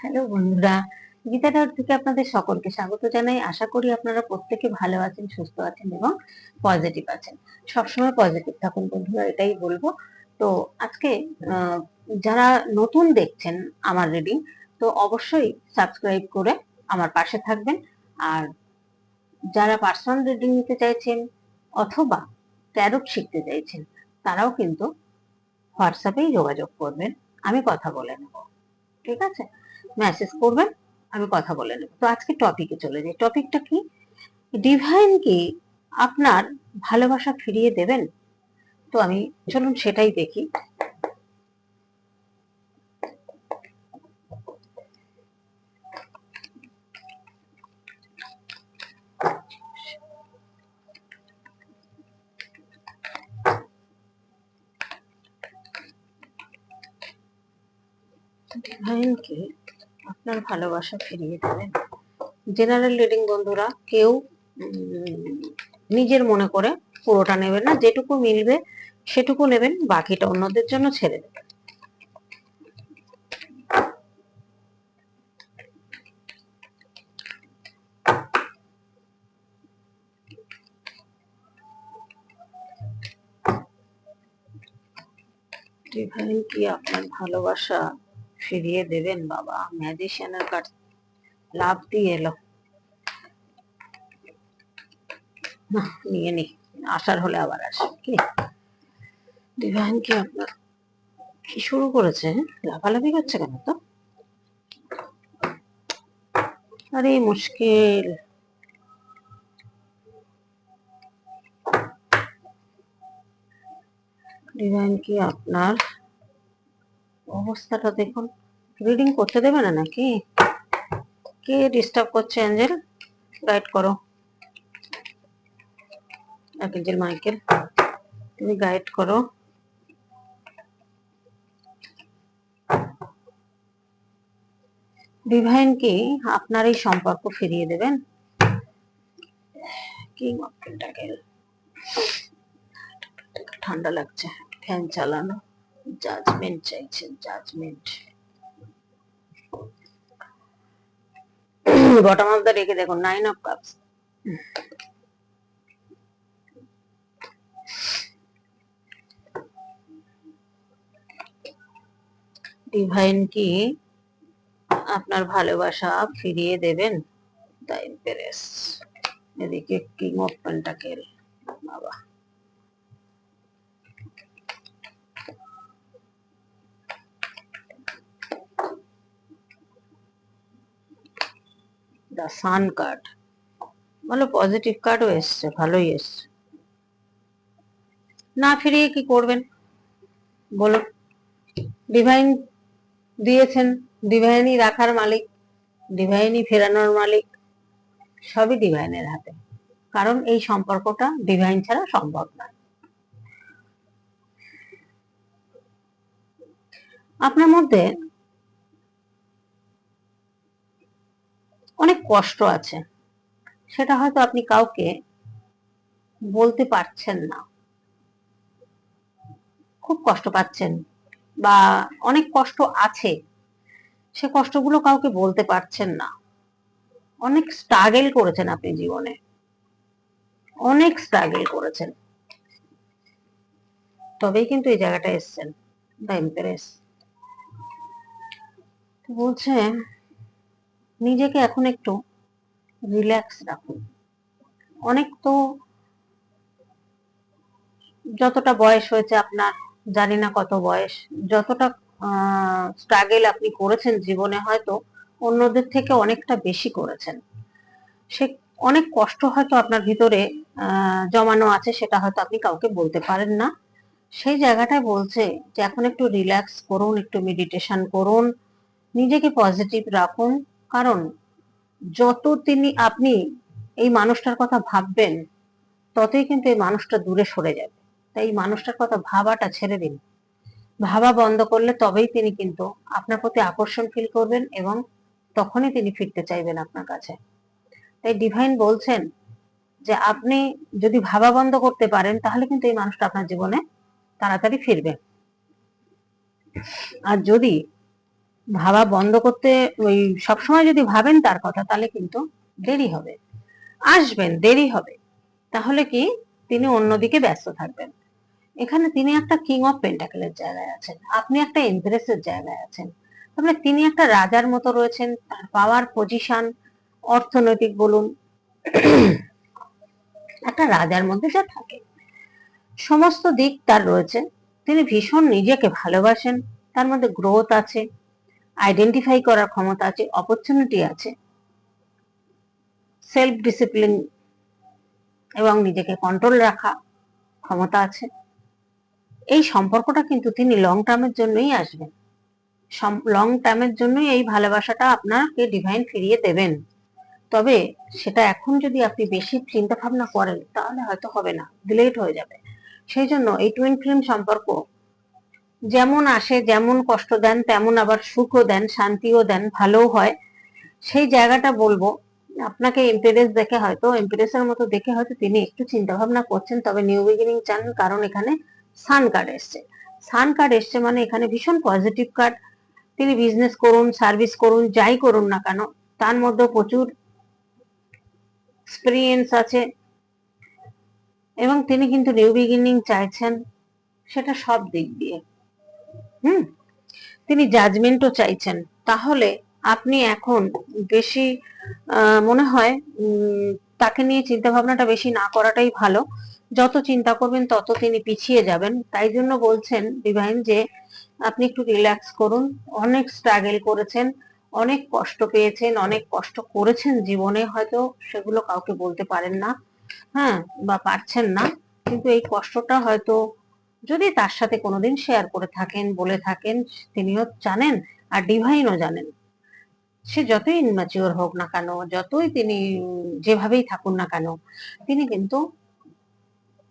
Hello বন্ধুরা, Gita doubt থেকে আপনাদের সকলকে স্বাগত জানাই। আশা করি আপনারা প্রত্যেকে ভালো আছেন, সুস্থ আছেন এবং পজিটিভ আছেন। সবসময় পজিটিভ থাকুন বন্ধুরা, এটাই বলব। তো আজকে যারা নতুন দেখছেন আমার রিডিং তো অবশ্যই সাবস্ক্রাইব করে আমার পাশে থাকবেন। আর যারা পার্সোনাল রিডিং নিতে চাইছেন অথবা ট্যারোট শিখতে চাইছেন, তারাও কিন্তু হোয়াটসঅ্যাপেই যোগাযোগ করবেন। আমি কথা বলে নেব। ঠিক আছে? মেসেজ করবেন, আমি কথা বলে নেব। তো আজকে টপিকে চলে যাই। টপিকটা কি? ডিভাইন কি আপনার ভালোবাসা ফিরিয়ে দেবেন? তো আমি চলুন সেটাই দেখি। ডিভাইন কি আপনার ভালোবাসা ফিরিয়ে দেবেন। জেনারেল রিডিং বন্ধুরা, কেউ নিজের মনে করে পুরোটা নেবেন না, যেটুকু মিলবে সেটুকু নেবেন, বাকিটা অন্যদের জন্য ছেড়ে দেবেন। ডিভাইন কি আপনার ভালোবাসা? ফিরিয়ে দেবেন, বাবা। ম্যাজিশিয়ানের কার্ড লাভ দিয়ে এলো। নিয়ে নি। আসার হলে আবার আসবে কি? ডিভাইন কি আপনার কি শুরু করেছে? লাফালাফি করছে কেন তো? আরে, মুশকিল। ডিভাইন কি আপনার অবস্থাটা দেখুন। রিডিং করতে দেবে না নাকি? কে ডিস্টার্ব করছে অ্যাঞ্জেল গাইড করো। অ্যাঞ্জেল মাইকেল তুমি গাইড করো। ডিভাইন কি? আপনার এই সম্পর্ক ফিরিয়ে দেবেন। কিং ঠান্ডা লাগছে ফ্যান চালানো। জাজমেন্ট চাইছেন জাজমেন্ট বটম অফ দ্য রেখে দেখুন নাইন অফ কাপস ডিভাইন কি আপনার ভালোবাসা ফিরিয়ে দেবেন। তাই পেরেস এদিকে কিং অফ পেন্টাকেল বাবা। দ্য সান কার্ড ভালো পজিটিভ কার্ডও এসছে, ভালোই এসছে। না ফিরিয়ে কি করবেন? বলুন ডিভাইন দিয়েছেন ডিভাইনই রাখার মালিক ডিভাইনই ফেরানোর মালিক, সবই ডিভাইনের হাতে। কারণ এই সম্পর্কটা ডিভাইন ছাড়া সম্ভব না আপনার মধ্যে অনেক কষ্ট আছে। সেটা হয়তো আপনি কাউকে বলতে পারছেন না। খুব কষ্ট পাচ্ছেন বা অনেক কষ্ট আছে। সে কষ্টগুলো কাউকে বলতে পারছেন না। অনেক স্ট্রাগল করেছেন আপনি জীবনে। অনেক স্ট্রাগল করেছেন। তবেই কিন্তু এই জায়গাটা এসছেন দ্য এম্পারেস বলছে নিজেকে এখন একটু রিল্যাক্স রাখুন। অনেক তো যতটা বয়স হয়েছে আপনার, জানি না কত বয়স, যতটা স্ট্রাগেল আপনি করেছেন জীবনে হয়তো, অন্যদের থেকে অনেকটা বেশি করেছেন। সে অনেক কষ্ট হয়তো আপনার ভিতরে জমানো আছে, সেটা হয়তো আপনি কাউকে বলতে পারেন না। সেই জায়গাটায় বলছে যে এখন একটু রিল্যাক্স করুন, একটু মেডিটেশন করুন, নিজেকে পজিটিভ রাখুন। কারণ যত তিনি আপনি এই মানুষটার কথা ভাববেন, ততই কিন্তু এই মানুষটা দূরে সরে যাবে। তাই এই মানুষটার কথা ভাবাটা ছেড়ে দিন। ভাবা বন্ধ করলে তবেই তিনি কিন্তু আপনার প্রতি আকর্ষণ ফিল করবেন এবং তখনই তিনি ফিরতে চাইবেন আপনার কাছে। তাই ডিভাইন বলছেন যে, আপনি যদি ভাবা বন্ধ করতে পারেন, তাহলে কিন্তু এই মানুষটা আপনার জীবনে তাড়াতাড়ি ফিরবে। আর যদি ভাবা বন্ধ করতে ওই সবসময় যদি ভাবেন তার কথা, তাহলে কিন্তু দেরি হবে। আসবেন, দেরি হবে। তাহলে কি তিনি অন্যদিকে ব্যস্ত থাকবেন। এখানে তিনি একটা কিং অফ পেন্টাকেলের জায়গায় আছেন। আপনি একটা এমপ্রেসের জায়গায় আছেন। তাহলে তিনি একটা রাজার মতো রয়েছেন। তার পাওয়ার পজিশন অর্থনৈতিক বলুন, একটা রাজার মধ্যে যা থাকে। সমস্ত দিক তার রয়েছে। তিনি ভীষণ নিজেকে ভালোবাসেন। তার মধ্যে গ্রোথ আছে। আইডেন্টিফাই করার ক্ষমতা আছে অপরচুনিটি আছে। সেলফ ডিসিপ্লিন এবং নিজেকে কন্ট্রোল রাখা ক্ষমতা আছে। এই সম্পর্কটা কিন্তু তিনি লং টার্মের জন্যই আসবেন। লং টার্মের জন্যই এই ভালোবাসাটা আপনাকে ডিভাইন ফিরিয়ে দেবেন। তবে সেটা এখন যদি আপনি বেশি চিন্তা ভাবনা করেন, তাহলে হয়তো হবে না ডিলেট হয়ে যাবে। সেই জন্য এই টুইন ফিল্ম সম্পর্ক যেমন আসে, যেমন কষ্ট দেন, তেমন আবার সুখও দেন, শান্তিও দেন, ভালোও হয়। সেই জায়গাটা বলব, আপনাকে এমপ্রেস দেখে হয়তো এমপ্রেসের মতো দেখে হয়তো তিনি একটু চিন্তা ভাবনা করছেন, তবে নিউ বিগিনিং চান কারণ এখানে সান কার্ড এসছে। সান কার্ড এসছে মানে এখানে ভীষণ পজিটিভ কার্ড তিনি বিজনেস করুন সার্ভিস করুন, যাই করুন না কেন, তার মধ্যে প্রচুর এক্সপিরিয়েন্স আছে। এবং তিনি কিন্তু নিউ বিগিনিং চাইছেন, সেটা সব দিক দিয়ে। হুম, তিনি জাজমেন্টও চাইছেন। তাহলে আপনি এখন বেশি মনে হয় তাকে নিয়ে চিন্তা ভাবনাটা বেশি না করাটাই ভালো। যত চিন্তা করবেন, তত তিনি পিছিয়ে যাবেন। তাই জন্য বলছেন ডিভাইন যে, আপনি একটু রিল্যাক্স করুন। অনেক স্ট্রাগল করেছেন, অনেক কষ্ট পেয়েছেন, অনেক কষ্ট করেছেন জীবনে, হয়তো সেগুলো কাউকে বলতে পারেন না। হ্যাঁ বা পারছেন না। কিন্তু এই কষ্টটা হয়তো যদি তার সাথে কোনোদিন শেয়ার করে থাকেন, বলে থাকেন, তিনিও জানেন আর ডিভাইনও জানেন। সে যতই ইনম্যাচিওর হোক না কেন, যতই তিনি যেভাবেই থাকুন না কেন, তিনি কিন্তু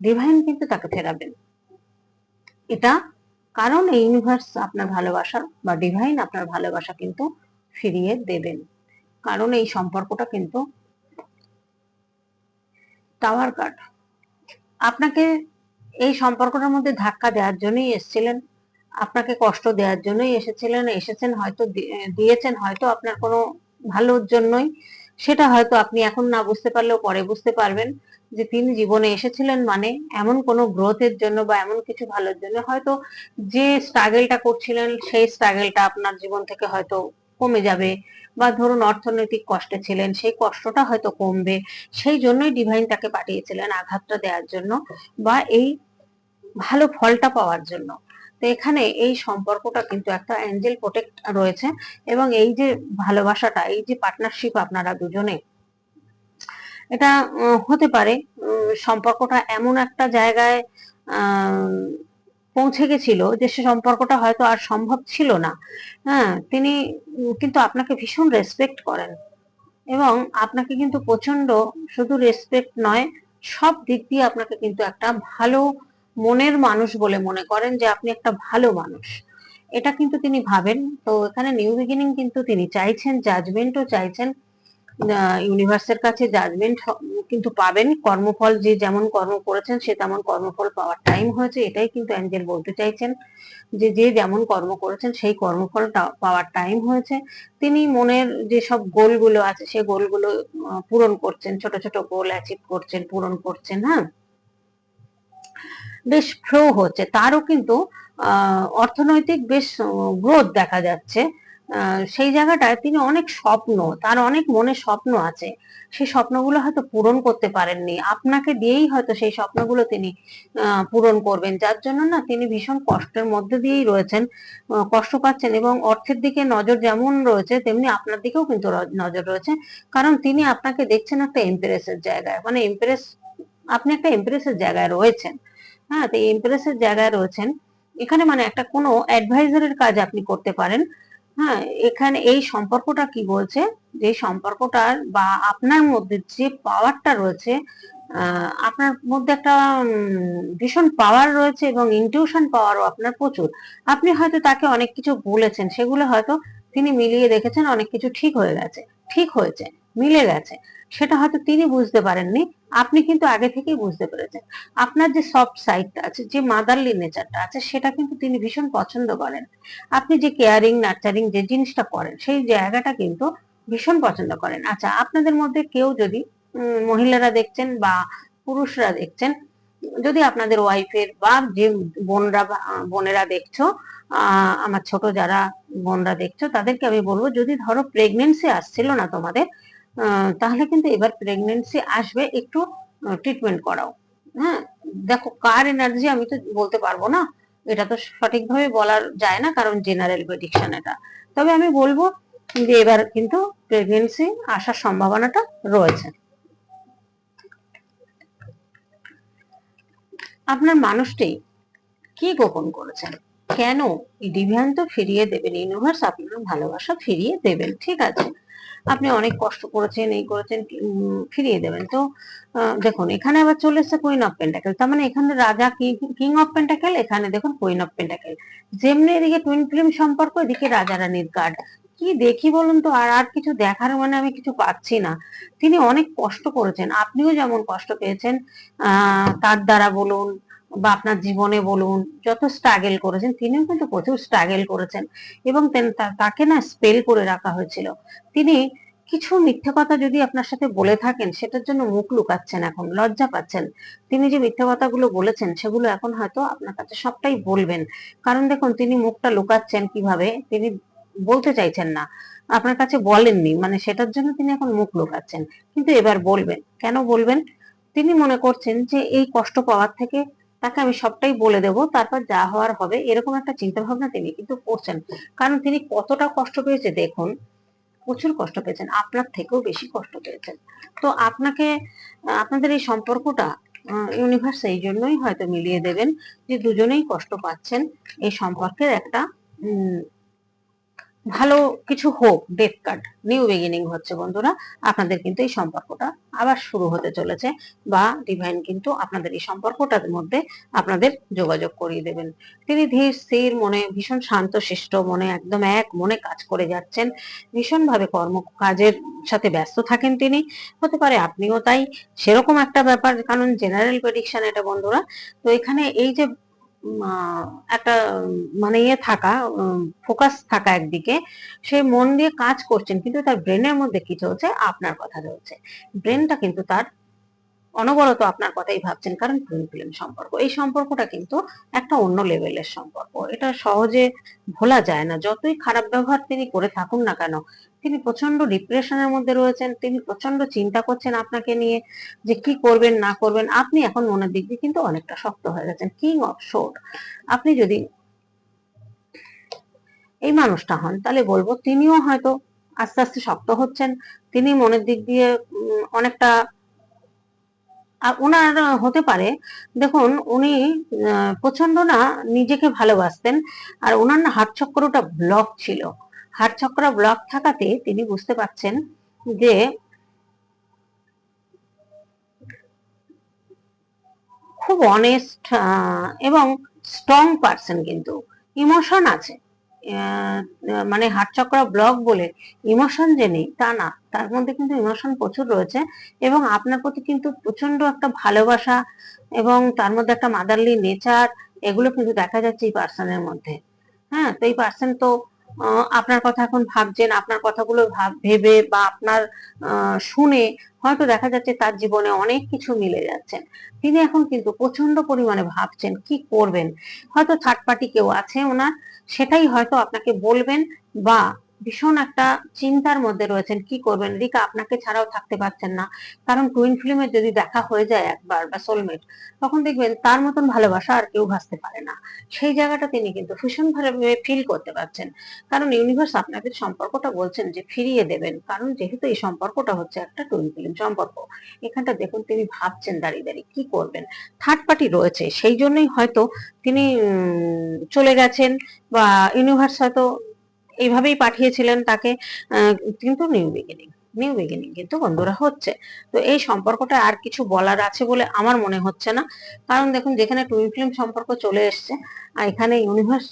ডিভাইন কিন্তু তাকে ফেরাবেন। এটা কারণ এই ইউনিভার্স আপনার ভালোবাসা বা ডিভাইন আপনার ভালোবাসা কিন্তু ফিরিয়ে দেবেন। কারণ এই সম্পর্কটা কিন্তু টাওয়ার কার্ড আপনাকে এই সম্পর্কটার মধ্যে ধাক্কা দেওয়ার জন্যই এসেছিলেন। আপনাকে কষ্ট দেওয়ার জন্যই এসেছিলেন, এসেছেন হয়তো দিয়েছেন হয়তো আপনার কোনো ভালোর জন্যই। সেটা হয়তো আপনি এখন না বুঝতে পারলেও পরে বুঝতে পারবেন যে তিনি জীবনে এসেছিলেন মানে এমন কোনো গ্রোথের জন্য বা এমন কিছু ভালোর জন্য। হয়তো যে স্ট্রাগলটা করছিলেন, সেই স্ট্রাগলটা আপনার জীবন থেকে হয়তো কমে যাবে। বা ধরুন অর্থনৈতিক কষ্টে ছিলেন, সেই কষ্টটা হয়তো কমবে, সেই জন্যই ডিভাইন তাকে পাঠিয়েছিলেন আঘাতটা দেওয়ার জন্য বা এই ভালো ফলটা পাওয়ার জন্য। তো এখানে এই সম্পর্কটা কিন্তু একটা অ্যাঞ্জেল প্রোটেক্ট রয়েছে এবং এই যে ভালোবাসাটা, এই যে পার্টনারশিপ আপনারা দুজনে এটা হতে পারে সম্পর্কটা এমন একটা জায়গায় পৌঁছে গেছিল যে সে সম্পর্কটা হয়তো আর সম্ভব ছিল না। হ্যাঁ তিনি কিন্তু আপনাকে ভীষণ রেসপেক্ট করেন এবং আপনাকে কিন্তু প্রচণ্ড শুধু রেসপেক্ট নয়, সব দিক দিয়ে আপনাকে কিন্তু একটা ভালো মনের মানুষ বলে মনে করেন যে আপনি একটা ভালো মানুষ। এটা কিন্তু তিনি ভাবেন। তো এখানে নিউ বিগিনিং কিন্তু তিনি চাইছেন জাজমেন্টও চাইছেন। ইউনিভার্সের কাছে জাজমেন্ট কিন্তু পাবেন। কর্মফল যে যেমন কর্ম করেছেন, সে তেমন কর্মফল পাওয়ার টাইম হয়েছে। এটাই কিন্তু অ্যাঞ্জেল বলতে চাইছেন যে যে যেমন কর্ম করেছেন, সেই কর্মফল পাওয়ার টাইম হয়েছে। তিনি মনের যে সব গোলগুলো আছে সেই গোলগুলো পূরণ করছেন। ছোট ছোট গোল অ্যাচিভ করছেন, পূরণ করছেন হ্যাঁ? বেশ ফ্লো হচ্ছে। তারও কিন্তু অর্থনৈতিক বেশ গ্রোথ দেখা যাচ্ছে। সেই জায়গাটায় তিনি অনেক স্বপ্ন, তার অনেক মনে স্বপ্ন আছে। সেই স্বপ্নগুলো হয়তো পূরণ করতে পারেননি। আপনাকে দিয়েই হয়তো সেই স্বপ্নগুলো তিনি পূরণ করবেন। যার জন্য না তিনি ভীষণ কষ্টের মধ্যে দিয়েই রয়েছেন কষ্ট পাচ্ছেন এবং অর্থের দিকে নজর যেমন রয়েছে, তেমনি আপনার দিকেও কিন্তু নজর রয়েছে। কারণ তিনি আপনাকে দেখছেন একটা এমপ্রেসের জায়গায়। মানে এমপ্রেস, আপনি একটা এমপ্রেসের জায়গায় রয়েছেন। হ্যাঁ তো এমপ্রেসের জায়গায় রয়েছেন। এখানে মানে একটা কোনো অ্যাডভাইজারের কাজ আপনি করতে পারেন। হ্যাঁ এখানে এই সম্পর্কটা কি বলছে? যে সম্পর্কটার বা আপনার মধ্যে যে পাওয়ারটা রয়েছে আপনার মধ্যে একটা ভীষণ পাওয়ার রয়েছে এবং ইনটিউশন পাওয়ারও আপনার প্রচুর। আপনি হয়তো তাকে অনেক কিছু বলেছেন, সেগুলো হয়তো তিনি মিলিয়ে দেখেছেন, অনেক কিছু ঠিক হয়ে গেছে, ঠিক হয়েছে, মিলে গেছে। সেটা হয়তো তিনি বুঝতে পারেননি, আপনি কিন্তু আগে থেকেই বুঝতে পেরেছেন। আপনার যে সফট সাইডটা আছে, যে মাদারলি নেচারটা আছে, সেটা কিন্তু তিনি ভীষণ পছন্দ করেন। আপনি যে কেয়ারিং নার্চারিং যে জিনিসটা করেন, সেই জায়গাটা কিন্তু ভীষণ পছন্দ করেন। আচ্ছা আপনাদের মধ্যে কেউ যদি মহিলারা দেখছেন বা পুরুষরা দেখছেন, যদি আপনাদের ওয়াইফের বা যে বোনরা বোনেরা দেখছ আমার ছোট যারা বোনরা দেখছ, তাদেরকে আমি বলব, যদি ধরো প্রেগনেন্সি আসছিল না তোমাদের তাহলে কিন্তু এবার প্রেগনেন্সি আসবে একটু ট্রিটমেন্ট করাও। হ্যাঁ? দেখো, কার এনার্জি আমি তো বলতে পারব না। এটা তো সঠিকভাবে বলার যায় না, কারণ জেনারেল প্রেডিকশন এটা। তবে আমি বলব যে এবার কিন্তু প্রেগনেন্সি আসার সম্ভাবনাটা রয়েছে। আপনার মানুষটি কি গোপন করেছেন? কেন ডিভিয়ান তো ফিরিয়ে দেবেন? ইউনিভার্স আপনার ভালোবাসা ফিরিয়ে দেবেন, ঠিক আছে? আপনি অনেক কষ্ট করেছেন, এই করেছেন ফিরিয়ে দেবেন। তো দেখুন, এখানে আবার চলে এসেছে কুইন অফ পেন্টাকেল তার মানে এখানে রাজা কিং অফ পেন্টাকেল এখানে দেখুন কুইন অফ পেন্টাকেল যেমনি এদিকে টুইন ফিল্ম সম্পর্ক, এদিকে রাজা রানীর কার্ড কি দেখি বলুন তো, আর আর কিছু দেখার মানে আমি কিছু পাচ্ছি না। তিনি অনেক কষ্ট করেছেন। আপনিও যেমন কষ্ট পেয়েছেন, আহ, তার দ্বারা বলুন বা আপনার জীবনে বলুন, যত স্ট্রাগল করেছেন, তিনিও কিন্তু প্রচুর স্ট্রাগল করেছেন এবং তাকে না স্পেল করে রাখা হয়েছিল। তিনি কিছু মিথ্যে কথা যদি আপনার সাথে বলে থাকেন, সেটার জন্য মুখ লুকাচ্ছেন এখন, লজ্জা পাচ্ছেন। তিনি যে মিথ্যে কথাগুলো বলেছেন, সেগুলো এখন হয়তো আপনার কাছে সবটাই বলবেন। কারণ দেখুন, তিনি মুখটা লুকাচ্ছেন কীভাবে, তিনি বলতে চাইছেন না। আপনার কাছে বলেননি মানে সেটার জন্য তিনি এখন মুখ লুকাচ্ছেন। কিন্তু এবার বলবেন। কেন বলবেন? তিনি মনে করছেন যে এই কষ্ট পাওয়ার থেকে তাকে আমি সবটাই বলে দেব, তারপর যা হওয়ার হবে, এরকম একটা চিন্তা ভাবনা তিনি কিন্তু করছেন। কারণ তিনি কতটা কষ্ট পেয়েছে দেখুন, প্রচুর কষ্ট পেয়েছেন, আপনার থেকেও বেশি কষ্ট পেয়েছেন। তো আপনাকে, আপনাদের এই সম্পর্কটা ইউনিভার্স এই জন্যই হয়তো মিলিয়ে দেবেন যে দুজনেই কষ্ট পাচ্ছেন এই সম্পর্কের একটা ভালো কিছু হোক ডেথ কার্ড নিউ বিগিনিং হচ্ছে বন্ধুরা। আপনাদের কিন্তু এই সম্পর্কটা আবার শুরু হতে চলেছে বা ডিভাইন কিন্তু আপনাদের এই সম্পর্কটার মধ্যে আপনাদের যোগাযোগ করিয়ে দেবেন। তিনি ধীর, স্থির মনে, ভীষণ শান্ত, শিষ্ট মনে, একদম এক মনে কাজ করে যাচ্ছেন। ভীষণ ভাবে কর্ম কাজের সাথে ব্যস্ত থাকেন তিনি। হতে পারে আপনিও তাই। সেরকম একটা ব্যাপার, কারণ জেনারেল প্রেডিকশন এটা বন্ধুরা। তো এখানে এই যে একটা মানে ইয়ে থাকা ফোকাস থাকা একদিকে, সে মন দিয়ে কাজ করছেন, কিন্তু তার ব্রেনের মধ্যে কি চলছে? আপনার কথা চলছে। ব্রেনটা কিন্তু তার অনবরত আপনার কথাই ভাবছেন, কারণ টুইন ফিল্ম সম্পর্ক। এই সম্পর্কটা কিন্তু একটা অন্য লেভেলের সম্পর্ক। এটা সহজে ভোলা যায় না। যতই খারাপ ব্যবহার তিনি করে থাকুন না কেন তিনি প্রচণ্ড ডিপ্রেশনের মধ্যে রয়েছেন, তিনি প্রচণ্ড চিন্তা করছেন আপনাকে নিয়ে যে কি করবেন, না করবেন। আপনি এখন মনের দিক দিয়ে কিন্তু অনেকটা শক্ত হয়ে গেছেন। কিং অফ শোট আপনি যদি এই মানুষটা হন, তাহলে বলব তিনিও হয়তো আস্তে আস্তে শক্ত হচ্ছেন। তিনি মনের দিক দিয়ে অনেকটা আর ওনার হতে পারে, দেখুন, উনি প্রচণ্ড না নিজেকে ভালোবাসতেন। আর ওনার না হার্ট চক্রটা ব্লক ছিল। হার্ট চক্র ব্লক থাকাতে তিনি বুঝতে পারছেন যে খুব অনেস্ট এবং স্ট্রং পার্সন কিন্তু। ইমোশন আছে। মানে হার্ট চক্র ব্লক বলে ইমোশন যে নেই, তা না। তার মধ্যে কিন্তু ইমোশন প্রচুর রয়েছে এবং আপনার প্রতি কিন্তু প্রচণ্ড একটা ভালোবাসা এবং তার মধ্যে একটা মাদারলি নেচার এগুলো কিন্তু দেখা যাচ্ছে এই পার্সনের মধ্যে। হ্যাঁ তো এই পার্সন তো আপনার কথা এখন ভাবছেন, আপনার কথাগুলো ভাব ভেবে বা আপনার শুনে হয়তো দেখা যাচ্ছে তার জীবনে অনেক কিছু মিলে যাচ্ছে। তিনি এখন কিন্তু প্রচণ্ড পরিমাণে ভাবছেন, কি করবেন? হয়তো থার্ড পার্টি কেউ আছে ওনার, সেটাই হয়তো আপনাকে বলবেন বা ভীষণ একটা চিন্তার মধ্যে রয়েছেন, কি করবেন? রিকা, আপনাকে ছাড়াও থাকতে পারছেন না। কারণ টুইন ফিল্মের যদি দেখা হয়ে যায় একবার বা সোলমেট তখন দেখবেন তার মতন ভালোবাসা আর কেউ ভাসতে পারে না। সেই জায়গাটা তিনি কিন্তু ভীষণ ভাবে ফিল করতে পারছেন। কারণ ইউনিভার্স আপনাদের সম্পর্কটা বলছেন যে ফিরিয়ে দেবেন। কারণ যেহেতু এই সম্পর্কটা হচ্ছে একটা টুইন ফিল্ম সম্পর্ক, এখানটা দেখুন তিনি ভাবছেন দাঁড়িয়ে দাঁড়িয়ে কি করবেন? থার্ড পার্টি রয়েছে, সেই জন্যই হয়তো তিনি চলে গেছেন বা ইউনিভার্স হয়তো এইভাবেই পাঠিয়েছিলেন তাকে কিন্তু নিউ বিগিনিং নিউ বিগিনিং কিন্তু বন্ধুরা হচ্ছে। তো এই সম্পর্কটা আর কিছু বলার আছে বলে আমার মনে হচ্ছে না। কারণ দেখুন, যেখানে টুইন ফিল্ম সম্পর্ক চলে এসছে, আর এখানে ইউনিভার্স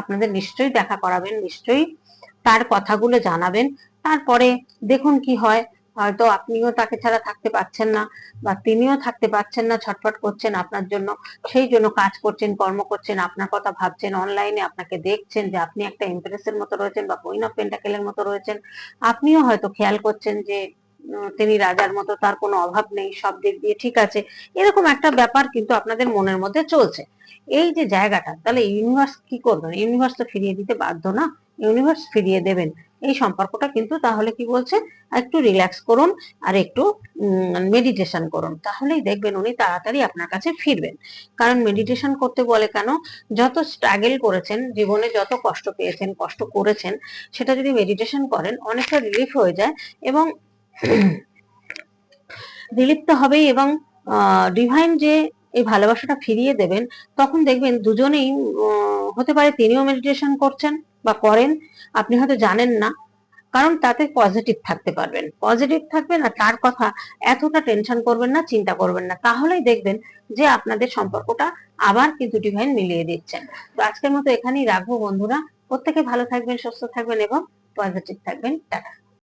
আপনাদের নিশ্চয়ই দেখা করাবেন, নিশ্চয়ই তার কথাগুলো জানাবেন। তারপরে দেখুন কি হয়। হয়তো আপনিও তাকে ছাড়া থাকতে পারছেন না বা তিনিও থাকতে পারছেন না, ছটফট করছেন আপনার জন্য, সেই জন্য কাজ করছেন, কর্ম করছেন, আপনার কথা ভাবছেন অনলাইনে আপনাকে দেখছেন যে আপনি একটা ইমপ্রেসের মতো রয়েছেন বা কুইন অফ পেন্টাকেলের মতো রয়েছেন। আপনিও হয়তো খেয়াল করছেন যে তিনি রাজার মতো, তার কোনো অভাব নেই, সব দিক দিয়ে ঠিক আছে। এরকম একটা ব্যাপার কিন্তু আপনাদের মনের মধ্যে চলছে। এই যে জায়গাটা, তাহলে ইউনিভার্স কি করবেন ইউনিভার্স তো ফিরিয়ে দিতে বাধ্য না। ইউনিভার্স ফিরিয়ে দেবেন। এই সম্পর্কটা কিন্তু তাহলে কি বলছে? একটু রিল্যাক্স করুন আর একটু মেডিটেশন করুন। তাহলেই দেখবেন উনি তাড়াতাড়ি আপনার কাছে ফিরবেন। কারণ মেডিটেশন করতে বলে কেন? যত স্ট্রাগল করেছেন, জীবনে যত কষ্ট পেয়েছেন, কষ্ট করেছেন, সেটা যদি মেডিটেশন করেন, অনেকটা রিলিফ হয়ে যায় এবং রিলিফ তো হবেই এবং ডিভাইন যে এই ভালোবাসাটা ফিরিয়ে দেবেন, তখন দেখবেন দুজনেই হতে পারে তিনিও মেডিটেশন করছেন। বা করেন, আপনি হয়তো জানেন না, কারণ তাতে পজিটিভ থাকতে পারবেন। পজিটিভ থাকবেন আর তার কথা এতটা টেনশন করবেন না, চিন্তা করবেন না। তাহলেই দেখবেন যে আপনাদের সম্পর্কটা আবার কিন্তু ডিভাইন মিলিয়ে দিচ্ছেন। তো আজকের মতো এখানেই রাখব বন্ধুরা। প্রত্যেকে ভালো থাকবেন, সুস্থ থাকবেন এবং পজিটিভ থাকবেন। টাটা।